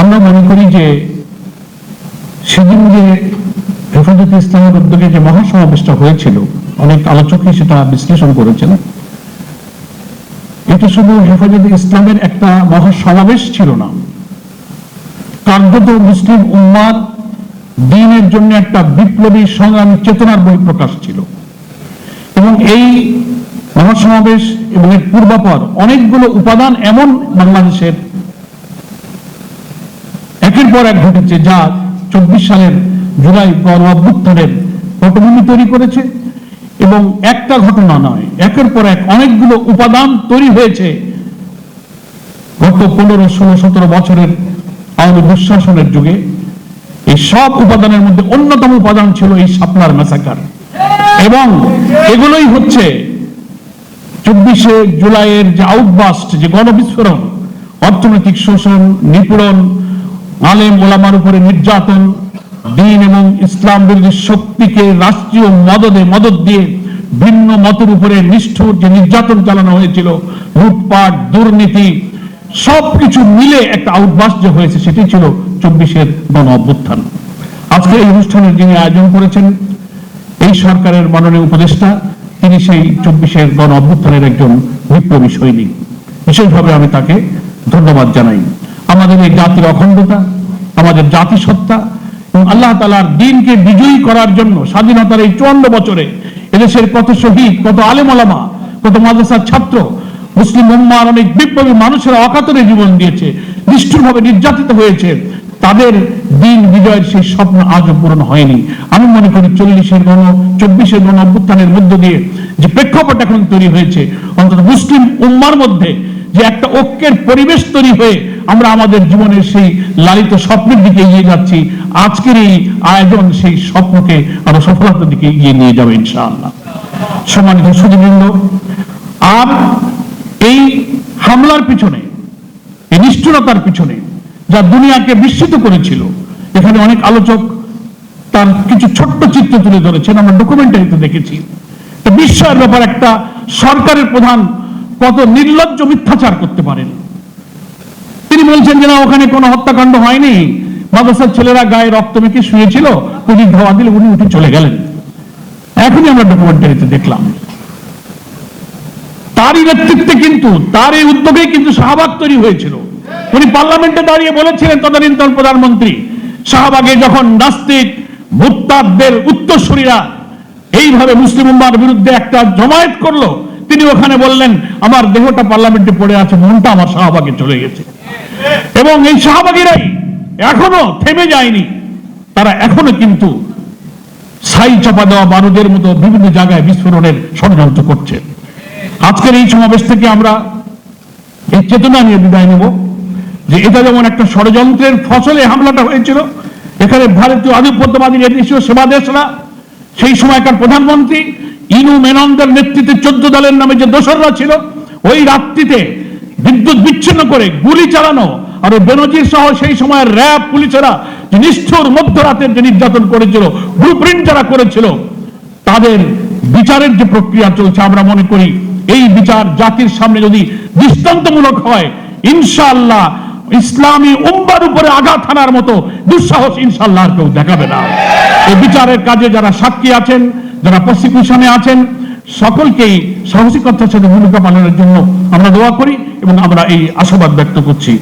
আমরা মনে করি যে সেদিন যে হেফাজত ইসলামের উদ্যোগে যে মহাসমাবেশটা হয়েছিল, অনেক আলোচকই সেটা বিশ্লেষণ করেছেন, এটা শুধু হেফাজত ইসলামের একটা মহাসমাবেশ ছিল না। কার্যত মুসলিম উম্মাদ দিনের জন্য একটা বিপ্লবী সংগ্রামী চেতনার বহিঃপ্রকাশ ছিল। এবং এই মহাসমাবেশ এবং এর পূর্বাপর অনেকগুলো উপাদান এমন বাংলাদেশের পর এক ঘটেছে যা চব্বিশ সালের জুলাই গণ পটভূমি তৈরি করেছে এবং একটা ঘটনা নয়, একের পর এক অনেকগুলো উপাদান তৈরি হয়েছে। গত পনেরো, ষোলো, সতেরো বছরের আওয়ামী দুঃশাসনের যুগে এই সব উপাদানের মধ্যে অন্যতম উপাদান ছিল এই শাপলার মেসাকার এবং এগুলোই হচ্ছে চব্বিশে জুলাইয়ের যে আউটবাস্ট যে গণবিস্ফোরণ, অর্থনৈতিক শোষণ, নিপীড়ন আলেম ওলামার উপরে নির্যাতন, দিন এবং ইসলাম বিরোধী শক্তিকে রাষ্ট্রীয় মদদে মদত দিয়ে ভিন্ন মতের উপরে নিষ্ঠুর যে নির্যাতন চালানো হয়েছিল, লুটপাট, দুর্নীতি, সবকিছু মিলে একটা আউটবাস্ট যে হয়েছে সেটি ছিল চব্বিশের গণ অভ্যুত্থান। আজকে এই অনুষ্ঠানের যিনি আয়োজন করেছেন, এই সরকারের মাননীয় উপদেষ্টা, তিনি সেই চব্বিশের গণ অভ্যুত্থানের একজন বিপ্লবী সৈনিক। বিশেষভাবে আমি তাকে ধন্যবাদ জানাই। আমাদের এই জাতির অখণ্ডতা, আমাদের জাতিসত্তা এবং আল্লাহ তালার দিনকে বিজয়ী করার জন্য স্বাধীনতার এই চুয়ান্ন বছরে এদেশের কত শহীদ, কত আলেমলামা কত মাদ্রাসার ছাত্র, মুসলিম উম্মার অনেক বিপ্লবী মানুষেরা অকাতরে জীবন দিয়েছে, নিষ্ঠুরভাবে নির্যাতিত হয়েছে। তাদের দিন বিজয়ের সেই স্বপ্ন আজও পূরণ হয়নি। আমি মনে করি চল্লিশের গণ, চব্বিশের গণ অভ্যুত্থানের মধ্য দিয়ে যে প্রেক্ষাপট এখন তৈরি হয়েছে, অন্তত মুসলিম উম্মার মধ্যে যে একটা ঐক্যের পরিবেশ তৈরি হয়ে আমরা আমাদের জীবনের সেই লালিত স্বপ্নের দিকে এগিয়ে যাচ্ছি। আজকের এই আয়োজন সেই স্বপ্নকে আরও সফলতার দিকে এগিয়ে নিয়ে যাবে ইনশাআল্লাহ। সম্মানিত সুদীবৃন্দ আর এই হামলার পিছনে, এই নিষ্ঠুরতার পিছনে যা দুনিয়াকে বিস্মিত করেছিল, এখানে অনেক আলোচক তার কিছু ছোট্ট চিত্র তুলে ধরেছেন, আমরা ডকুমেন্টারিতে দেখেছি। বিস্ময়ের ব্যাপার, একটা সরকারের প্রধান কত নির্লজ্জ মিথ্যাচার করতে পারেন। ওখানে কোনো হত্যাকাণ্ড হয়নি। মাদ্রাসার ছেলেরা গায়ে রক্ত মেখে শুয়েছিল পুলিশ ধাওয়া দিলে উনি উঠে চলে গেলেন। এখনই আমরা ডকুমেন্টারিতে দেখলাম। তারই নেতৃত্বে কিন্তু, তার এই উদ্যোগে কিন্তু শাহবাগ তৈরি হয়েছিল। উনি পার্লামেন্টে দাঁড়িয়ে বলেছিলেন তদানীন্তন প্রধানমন্ত্রী, শাহবাগে যখন নাস্তিক মুক্তাবদের উত্তরসূরিরা এইভাবে মুসলিম উম্মার বিরুদ্ধে একটা জমায়েত করল, তিনি ওখানে বললেন, আমার দেহটা পার্লামেন্টে পড়ে আছে, মনটা আমার শাহবাগে চলে গেছে। এবং এই শাহবাগীরাই এখনও থেমে যায়নি। তারা এখনও কিন্তু ছাই চাপা দেওয়া বারুদের মতো বিভিন্ন জায়গায় বিস্ফোরণের ষড়যন্ত্র করছে। আজকের এই সমাবেশ থেকে আমরা এই চেতনা নিয়ে বিদায় নেব যে এটা যেমন একটা ষড়যন্ত্রের ফসলে হামলাটা হয়েছিল, এখানে ভারতীয় আধিপত্যবাদী দেশীয় সেবা দেশরা, সেই সময়কার প্রধানমন্ত্রী, ইনু মেনন্দের নেতৃত্বে চোদ্দ দলের নামে যে দোসররা ছিল, ওই রাত্রিতে বিদ্যুৎ বিচ্ছিন্ন করে গুলি চালানো আর বেনজির সহ সেই সময়ের র্যাব পুলিশেরা যে নিষ্ঠুর মধ্যরাতের যে নির্যাতন করেছিল ব্লুপ্রিন্ট যারা করেছিল, তাদের বিচারের যে প্রক্রিয়া চলছে, আমরা মনে করি এই বিচার জাতির সামনে যদি দৃষ্টান্তমূলক হয়, ইনশাআল্লাহ ইসলামী উম্বার উপরে আঘাত হানার মতো দুঃসাহস ইনশাল্লাহ কেউ দেখাবে না। এই বিচারের কাজে যারা সাক্ষী আছেন, যারা প্রসিকিউশনে আছেন সকলকেই সাহসিকতার সাথে ভূমিকা পালনের জন্য আমরা দোয়া করি এবং আমরা এই আশাবাদ ব্যক্ত করছি।